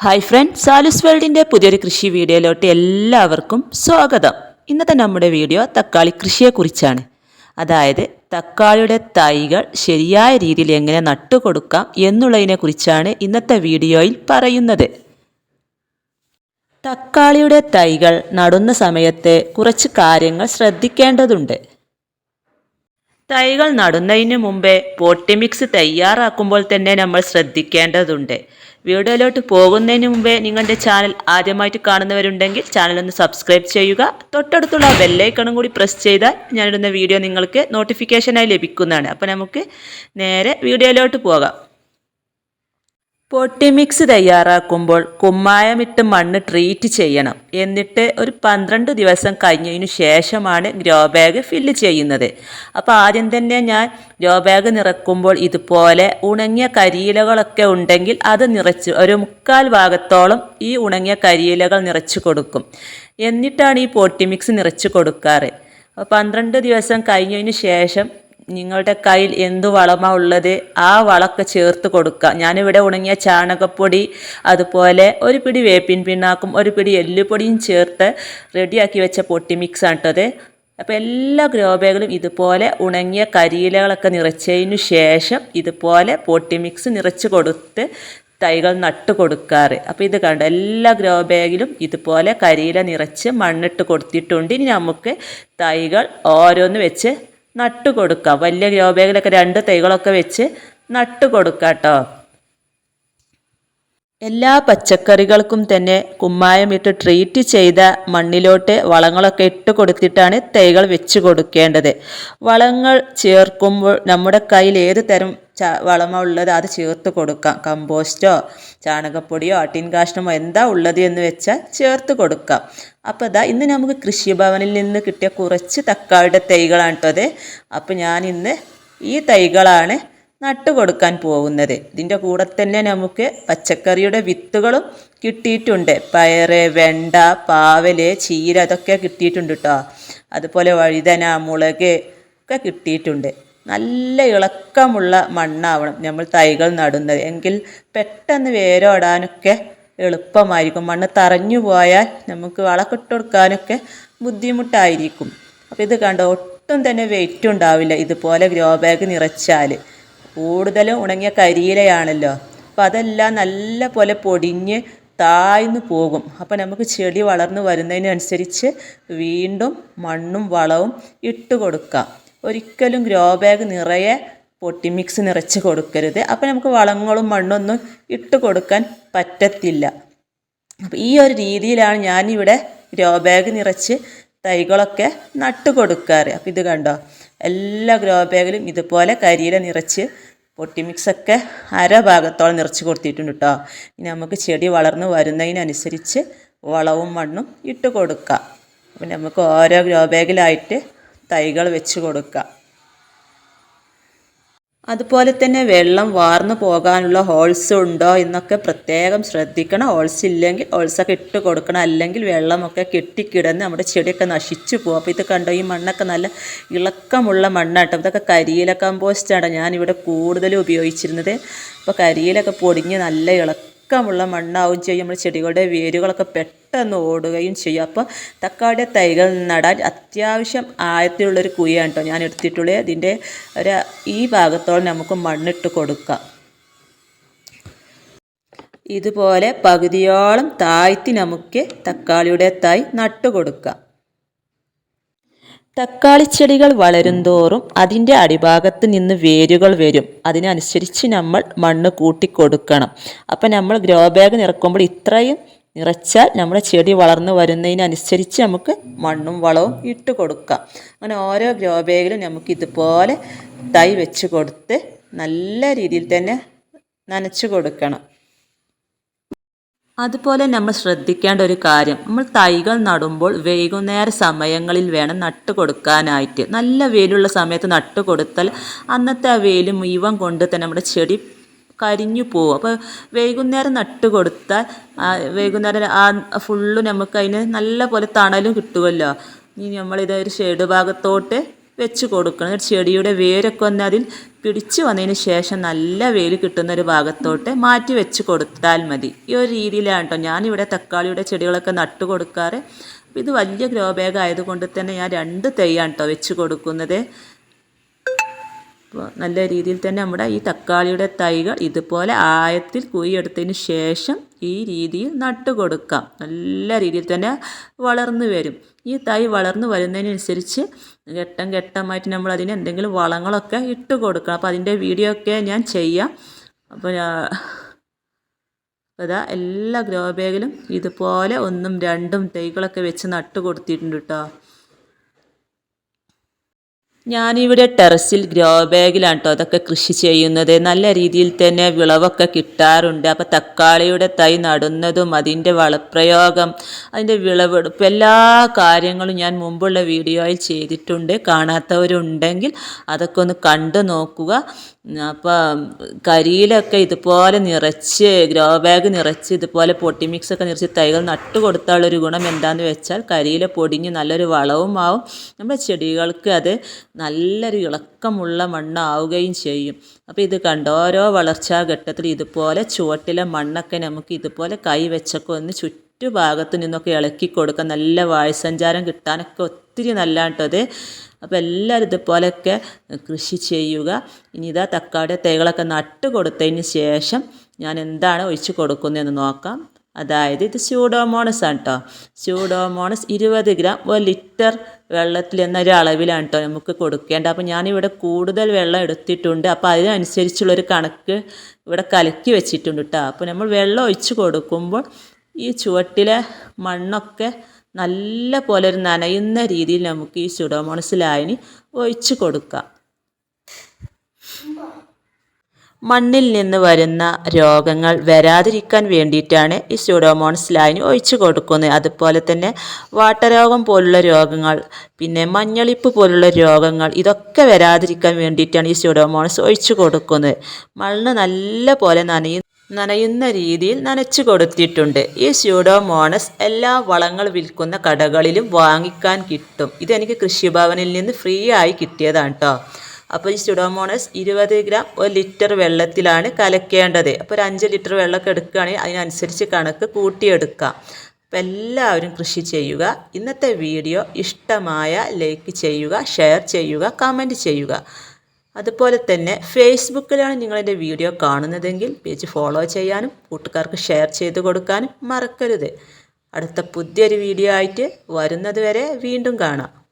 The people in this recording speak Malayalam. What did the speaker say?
ഹായ് ഫ്രണ്ട് സാലുസ് വേൾഡിന്റെ പുതിയൊരു കൃഷി വീഡിയോയിലോട്ട് എല്ലാവർക്കും സ്വാഗതം. ഇന്നത്തെ നമ്മുടെ വീഡിയോ തക്കാളി കൃഷിയെക്കുറിച്ചാണ്. അതായത് തക്കാളിയുടെ തൈകൾ ശരിയായ രീതിയിൽ എങ്ങനെ നട്ടുകൊടുക്കാം എന്നുള്ളതിനെക്കുറിച്ചാണ് ഇന്നത്തെ വീഡിയോയിൽ പറയുന്നത്. തക്കാളിയുടെ തൈകൾ നടുന്ന സമയത്ത് കുറച്ച് കാര്യങ്ങൾ ശ്രദ്ധിക്കേണ്ടതുണ്ട്. തൈകൾ നടുന്നതിന് മുമ്പേ പോട്ടി മിക്സ് തയ്യാറാക്കുമ്പോൾ തന്നെ നമ്മൾ ശ്രദ്ധിക്കേണ്ടതുണ്ട്. വീഡിയോയിലോട്ട് പോകുന്നതിന് മുമ്പേ നിങ്ങളുടെ ചാനൽ ആദ്യമായിട്ട് കാണുന്നവരുണ്ടെങ്കിൽ ചാനൽ ഒന്ന് സബ്സ്ക്രൈബ് ചെയ്യുക. തൊട്ടടുത്തുള്ള ബെല്ലൈക്കണും കൂടി പ്രസ് ചെയ്താൽ ഞാനിടുന്ന വീഡിയോ നിങ്ങൾക്ക് നോട്ടിഫിക്കേഷനായി ലഭിക്കുന്നതാണ്. അപ്പോൾ നമുക്ക് നേരെ വീഡിയോയിലോട്ട് പോകാം. പൊട്ടി മിക്സ് തയ്യാറാക്കുമ്പോൾ കുമ്മായമിട്ട് മണ്ണ് ട്രീറ്റ് ചെയ്യണം. എന്നിട്ട് ഒരു പന്ത്രണ്ട് ദിവസം കഴിഞ്ഞതിനു ശേഷമാണ് ഗ്രോ ബാഗ് ഫില്ല് ചെയ്യുന്നത്. അപ്പോൾ ആദ്യം തന്നെ ഞാൻ ഗ്രോ ബാഗ് നിറക്കുമ്പോൾ ഇതുപോലെ ഉണങ്ങിയ കരിയിലകളൊക്കെ ഉണ്ടെങ്കിൽ അത് നിറച്ച് ഒരു മുക്കാൽ ഭാഗത്തോളം ഈ ഉണങ്ങിയ കരിയിലകൾ നിറച്ച് കൊടുക്കും. എന്നിട്ടാണ് ഈ പൊട്ടി മിക്സ് നിറച്ച് കൊടുക്കാറ്. പന്ത്രണ്ട് ദിവസം കഴിഞ്ഞതിന് ശേഷം നിങ്ങളുടെ കയ്യിൽ എന്തു വളമാണ് ഉള്ളത് ആ വളമൊക്കെ ചേർത്ത് കൊടുക്കുക. ഞാനിവിടെ ഉണങ്ങിയ ചാണകപ്പൊടി അതുപോലെ ഒരു പിടി വേപ്പിൻ പിണ്ണാക്കും ഒരു പിടി എല്ലുപൊടിയും ചേർത്ത് റെഡിയാക്കി വെച്ച പൊട്ടി മിക്സ് ആണ് കേട്ടത് അപ്പോൾ എല്ലാ ഗ്രോ ബാഗിലും ഇതുപോലെ ഉണങ്ങിയ കരിയിലകളൊക്കെ നിറച്ചതിന് ശേഷം ഇതുപോലെ പൊട്ടി മിക്സ് നിറച്ച് കൊടുത്ത് തൈകൾ നട്ട് കൊടുക്കാറ്. അപ്പോൾ ഇത് കണ്ട എല്ലാ ഗ്രോ ബാഗിലും ഇതുപോലെ കരിയില നിറച്ച് മണ്ണിട്ട് കൊടുത്തിട്ടുണ്ട്. ഇനി നമുക്ക് തൈകൾ ഓരോന്ന് വെച്ച് നട്ട് കൊടുക്കാം വലിയ ഗ്രോ ബാഗിലൊക്കെ രണ്ട് തൈകളൊക്കെ വെച്ച് നട്ട് കൊടുക്കാം കേട്ടോ എല്ലാ പച്ചക്കറികൾക്കും തന്നെ കുമ്മായം ഇട്ട് ട്രീറ്റ് ചെയ്ത മണ്ണിലോട്ട് വളങ്ങളൊക്കെ ഇട്ട് കൊടുത്തിട്ടാണ് തൈകൾ വെച്ച് കൊടുക്കേണ്ടത്. വളങ്ങൾ ചേർക്കുമ്പോൾ നമ്മുടെ കയ്യിൽ ഏത് തരം ച വളമോ ഉള്ളത് അത് ചേർത്ത് കൊടുക്കാം. കമ്പോസ്റ്റോ ചാണകപ്പൊടിയോ ആട്ടിൻ കാഷ്ടമോ എന്താ ഉള്ളത് എന്ന് വെച്ചാൽ ചേർത്ത് കൊടുക്കാം. അപ്പോൾ ഇതാ ഇന്ന് നമുക്ക് കൃഷിഭവനിൽ നിന്ന് കിട്ടിയ കുറച്ച് തക്കാളിയുടെ തൈകളാണ് കേട്ടോ അത് അപ്പോൾ ഞാൻ ഇന്ന് ഈ തൈകളാണ് നട്ടു കൊടുക്കാൻ പോകുന്നത്. ഇതിന്റെ കൂടെ തന്നെ നമുക്ക് പച്ചക്കറിയുടെ വിത്തുകളും കിട്ടിയിട്ടുണ്ട്. പയറ് വെണ്ട പാവൽ ചീര അതൊക്കെ കിട്ടിയിട്ടുണ്ട് കേട്ടോ. അതുപോലെ വഴുതന മുളക് ഒക്കെ കിട്ടിയിട്ടുണ്ട്. നല്ല ഇളക്കമുള്ള മണ്ണാവണം നമ്മൾ തൈകൾ നടുന്നത്. എങ്കിൽ പെട്ടെന്ന് വേരോടാനൊക്കെ എളുപ്പമായിരിക്കും. മണ്ണ് തറഞ്ഞു പോയാൽ നമുക്ക് വളക്കിട്ട് കൊടുക്കാനൊക്കെ ബുദ്ധിമുട്ടായിരിക്കും. അപ്പോൾ ഇത് കണ്ടോ? ഒട്ടും തന്നെ വെയിറ്റ് ഉണ്ടാവില്ല. ഇതുപോലെ ഗ്രോ ബാഗ് നിറച്ചാൽ. കൂടുതലും ഉണങ്ങിയ കരിയിലയാണല്ലോ. അപ്പോൾ അതെല്ലാം നല്ല പോലെ പൊടിഞ്ഞ് താഴ്ന്നു പോകും. അപ്പോൾ നമുക്ക് ചെടി വളർന്നു വരുന്നതിനനുസരിച്ച് വീണ്ടും മണ്ണും വളവും ഇട്ട് കൊടുക്കാം ഒരിക്കലും ഗ്രോ ബാഗ് നിറയെ പൊട്ടി മിക്സ് നിറച്ച് കൊടുക്കരുത്. അപ്പോൾ നമുക്ക് വളങ്ങളും മണ്ണൊന്നും ഇട്ട് കൊടുക്കാൻ പറ്റത്തില്ല. അപ്പോൾ ഈ ഒരു രീതിയിലാണ് ഞാനിവിടെ ഗ്രോ ബാഗ് നിറച്ച് തൈകളൊക്കെ നട്ടു കൊടുക്കാറ്. അപ്പോൾ ഇത് കണ്ടോ? എല്ലാ ഗ്രോ ബാഗിലും ഇതുപോലെ കരിയില നിറച്ച് പൊട്ടി മിക്സൊക്കെ അര ഭാഗത്തോളം നിറച്ച് കൊടുത്തിട്ടുണ്ട് കേട്ടോ ഇനി നമുക്ക് ചെടി വളർന്ന് വരുന്നതിനനുസരിച്ച് വളവും മണ്ണും ഇട്ട് കൊടുക്കാം. അപ്പം നമുക്ക് ഓരോ ഗ്രോ ബാഗിലായിട്ട് തൈകൾ വെച്ച് കൊടുക്കുക അതുപോലെ തന്നെ വെള്ളം വാർന്നു പോകാനുള്ള ഹോൾസ് ഉണ്ടോ എന്നൊക്കെ പ്രത്യേകം ശ്രദ്ധിക്കണം. ഹോൾസ് ഇല്ലെങ്കിൽ ഹോൾസൊക്കെ ഇട്ട് കൊടുക്കണം. അല്ലെങ്കിൽ വെള്ളമൊക്കെ കെട്ടിക്കിടന്ന് നമ്മുടെ ചെടിയൊക്കെ നശിച്ചു പോകും. അപ്പോൾ ഇത് കണ്ടോ? ഈ മണ്ണൊക്കെ നല്ല ഇളക്കമുള്ള മണ്ണാട്ടോ. ഇതൊക്കെ കരിയില കമ്പോസ്റ്റാണ് ഞാനിവിടെ കൂടുതലും ഉപയോഗിച്ചിരുന്നത്. അപ്പോൾ കരിയിലൊക്കെ പൊടിഞ്ഞ് നല്ല ഇളക്കമുള്ള മണ്ണാവുകയും ചെയ്യും. നമ്മൾ ചെടികളുടെ വേരുകളൊക്കെ പെട്ടെന്ന് ഓടുകയും ചെയ്യും. അപ്പോൾ തക്കാളിയുടെ തൈകൾ നടാൻ അത്യാവശ്യം ആഴത്തിലുള്ളൊരു കുഴിയാണ് കേട്ടോ. ഞാൻ എടുത്തിട്ടുള്ളത്. ഇതിന്റെ ഒരു ഈ ഭാഗത്തോളം നമുക്ക് മണ്ണിട്ട് കൊടുക്കാം. ഇതുപോലെ പകുതിയോളം താഴ്ത്തി നമുക്ക് തക്കാളിയുടെ തൈ നട്ടു കൊടുക്കാം തക്കാളിച്ചെടികൾ വളരുംതോറും അതിന്റെ അടിഭാഗത്ത് നിന്ന് വേരുകൾ വരും. അതിനനുസരിച്ച് നമ്മൾ മണ്ണ് കൂട്ടിക്കൊടുക്കണം. അപ്പം നമ്മൾ ഗ്രോ ബാഗ് നിറക്കുമ്പോൾ ഇത്രയും നിറച്ചാൽ നമ്മുടെ ചെടി വളർന്നു വരുന്നതിനനുസരിച്ച് നമുക്ക് മണ്ണും വളവും ഇട്ട് കൊടുക്കാം. അങ്ങനെ ഓരോ ഗ്രോ ബാഗിലും നമുക്ക് ഇതുപോലെ തൈ വെച്ച് കൊടുത്ത് നല്ല രീതിയിൽ തന്നെ നനച്ചു കൊടുക്കണം. അതുപോലെ നമ്മൾ ശ്രദ്ധിക്കേണ്ട ഒരു കാര്യം നമ്മൾ തൈകൾ നടുമ്പോൾ വൈകുന്നേര സമയങ്ങളിൽ വേണം നട്ട് കൊടുക്കാനായിട്ട്. നല്ല വെയിലുള്ള സമയത്ത് നട്ട് കൊടുത്താൽ അന്നത്തെ ആ വെയിൽ മുഴുവൻ കൊണ്ട് തന്നെ നമ്മുടെ ചെടി കരിഞ്ഞു പോകും. അപ്പോൾ വൈകുന്നേരം നട്ട് കൊടുത്താൽ വൈകുന്നേരം ആ ഫുള്ള് നമുക്ക് അതിന് നല്ല പോലെ തണലും കിട്ടുമല്ലോ. ഇനി നമ്മളിത് ഒരു ഷെയ്ഡ് ഭാഗത്തോട്ട് വെച്ച് കൊടുക്കണം. ചെടിയുടെ വേരൊക്കെ ഒന്ന് അതിൽ പിടിച്ചു വന്നതിന് ശേഷം നല്ല വെയിൽ കിട്ടുന്ന ഒരു ഭാഗത്തോട്ട് മാറ്റി വെച്ച് കൊടുത്താൽ മതി. ഈ ഒരു രീതിയിലാണ് കേട്ടോ ഞാനിവിടെ തക്കാളിയുടെ ചെടികളൊക്കെ നട്ടു കൊടുക്കാറ്. ഇത് വലിയ ഗ്രോ ബാഗ് ആയതുകൊണ്ട് തന്നെ ഞാൻ രണ്ട് തൈയാണ് കേട്ടോ വെച്ച് കൊടുക്കുന്നത്. അപ്പോൾ നല്ല രീതിയിൽ തന്നെ നമ്മുടെ ഈ തക്കാളിയുടെ തൈകൾ ഇതുപോലെ ആയത്തിൽ കുഴിയെടുത്തതിന് ശേഷം ഈ രീതിയിൽ നട്ട് കൊടുക്കാം. നല്ല രീതിയിൽ തന്നെ വളർന്നു വരും. ഈ തൈ വളർന്നു വരുന്നതിനനുസരിച്ച് ഘട്ടം ഘട്ടമായിട്ട് നമ്മൾ അതിന് എന്തെങ്കിലും വളങ്ങളൊക്കെ ഇട്ട് കൊടുക്കണം. അപ്പോൾ അതിന്റെ വീഡിയോ ഒക്കെ ഞാൻ ചെയ്യാം. അപ്പോൾ അതാ എല്ലാ ഗ്രോ ബാഗിലും ഇതുപോലെ ഒന്നും രണ്ടും തൈകളൊക്കെ വെച്ച് നട്ട് കൊടുത്തിട്ടുണ്ട് കേട്ടോ ഞാനിവിടെ ടെറസിൽ ഗ്രോ ബാഗിലാണ് കേട്ടോ അതൊക്കെ കൃഷി ചെയ്യുന്നത്. നല്ല രീതിയിൽ തന്നെ വിളവൊക്കെ കിട്ടാറുണ്ട്. അപ്പോൾ തക്കാളിയുടെ തൈ നടുന്നതും അതിന്റെ വളപ്രയോഗം അതിന്റെ വിളവെടുപ്പ് എല്ലാ കാര്യങ്ങളും ഞാൻ മുമ്പുള്ള വീഡിയോയിൽ ചെയ്തിട്ടുണ്ട്. കാണാത്തവരുണ്ടെങ്കിൽ അതൊക്കെ ഒന്ന് കണ്ടു നോക്കുക. അപ്പം കരിയിലൊക്കെ ഇതുപോലെ നിറച്ച് ഗ്രോ ബാഗ് നിറച്ച് ഇതുപോലെ പൊട്ടി മിക്സ് ഒക്കെ നിറച്ച് തൈകൾ നട്ടു കൊടുത്താലൊരു ഗുണം എന്താണെന്ന് വെച്ചാൽ കരിയില പൊടിഞ്ഞ് നല്ലൊരു വളവും ആവും നമ്മുടെ ചെടികൾക്ക് അത് നല്ലൊരു ഇളക്കമുള്ള മണ്ണാവുകയും ചെയ്യും. അപ്പോൾ ഇത് കണ്ട? ഓരോ വളർച്ചാ ഘട്ടത്തിൽ ഇതുപോലെ ചുവട്ടിലെ മണ്ണൊക്കെ നമുക്ക് ഇതുപോലെ കൈ വെച്ചൊക്കെ ഒന്ന് ചുറ്റുഭാഗത്തു നിന്നൊക്കെ ഇളക്കി കൊടുക്കാം. നല്ല വായുസഞ്ചാരം കിട്ടാനൊക്കെ ഒത്തിരി നല്ലാണ്ടത് അപ്പോൾ എല്ലാവരും ഇതുപോലെയൊക്കെ കൃഷി ചെയ്യുക. ഇനി ഇതാ തക്കാളി തൈകളൊക്കെ നട്ട് കൊടുത്തതിന് ശേഷം ഞാൻ എന്താണ് ഒഴിച്ച് കൊടുക്കുന്നതെന്ന് നോക്കാം. അതായത് ഇത് സ്യൂഡോമോണസ് ആണ് കേട്ടോ സ്യൂഡോമോണസ് ഇരുപത് ഗ്രാം ഒരു ലിറ്റർ വെള്ളത്തിൽ എന്നൊരു അളവിലാണ് കേട്ടോ നമുക്ക് കൊടുക്കേണ്ടത്. അപ്പോൾ ഞാനിവിടെ കൂടുതൽ വെള്ളം എടുത്തിട്ടുണ്ട്. അപ്പോൾ അതിനനുസരിച്ചുള്ളൊരു കണക്ക് ഇവിടെ കലക്കി വെച്ചിട്ടുണ്ട് കേട്ടോ അപ്പോൾ നമ്മൾ വെള്ളം ഒഴിച്ച് കൊടുക്കുമ്പോൾ ഈ ചുവട്ടിലെ മണ്ണൊക്കെ നല്ല പോലെ ഒരു നനയുന്ന രീതിയിൽ നമുക്ക് ഈ സ്യൂഡോമോണസ് ലായനി ഒഴിച്ച് കൊടുക്കാം. മണ്ണിൽ നിന്ന് വരുന്ന രോഗങ്ങൾ വരാതിരിക്കാൻ വേണ്ടിയിട്ടാണ് ഈ സ്യൂഡോമോൺസ് ലൈൻ ഒഴിച്ചു കൊടുക്കുന്നത്. അതുപോലെ തന്നെ വാട്ടരോഗം പോലുള്ള രോഗങ്ങൾ പിന്നെ മഞ്ഞളിപ്പ് പോലുള്ള രോഗങ്ങൾ ഇതൊക്കെ വരാതിരിക്കാൻ വേണ്ടിയിട്ടാണ് ഈ സ്യൂഡോമോൺസ് ഒഴിച്ചു കൊടുക്കുന്നത്. മണ്ണ് നല്ല പോലെ നനയും നനയുന്ന രീതിയിൽ നനച്ചു കൊടുത്തിട്ടുണ്ട്. ഈ സ്യൂഡോമോണസ് എല്ലാ വളങ്ങൾ വിൽക്കുന്ന കടകളിലും വാങ്ങിക്കാൻ കിട്ടും. ഇതെനിക്ക് കൃഷിഭവനിൽ നിന്ന് ഫ്രീ ആയി കിട്ടിയതാണ് കേട്ടോ അപ്പോൾ ഈ സ്റ്റുഡോമോണസ് ഇരുപത് ഗ്രാം ഒരു ലിറ്റർ വെള്ളത്തിലാണ് കലക്കേണ്ടത്. അപ്പോൾ ഒരു അഞ്ച് ലിറ്റർ വെള്ളമൊക്കെ എടുക്കുകയാണെങ്കിൽ അതിനനുസരിച്ച് കണക്ക് കൂട്ടിയെടുക്കാം. അപ്പോൾ എല്ലാവരും കൃഷി ചെയ്യുക. ഇന്നത്തെ വീഡിയോ ഇഷ്ടമായ ലൈക്ക് ചെയ്യുക ഷെയർ ചെയ്യുക കമന്റ് ചെയ്യുക. അതുപോലെ തന്നെ ഫേസ്ബുക്കിലാണ് നിങ്ങളെന്റെ വീഡിയോ കാണുന്നതെങ്കിൽ പേജ് ഫോളോ ചെയ്യാനും കൂട്ടുകാർക്ക് ഷെയർ ചെയ്ത് കൊടുക്കാനും മറക്കരുത്. അടുത്ത പുതിയൊരു വീഡിയോ ആയിട്ട് വരുന്നത് വരെ വീണ്ടും കാണാം.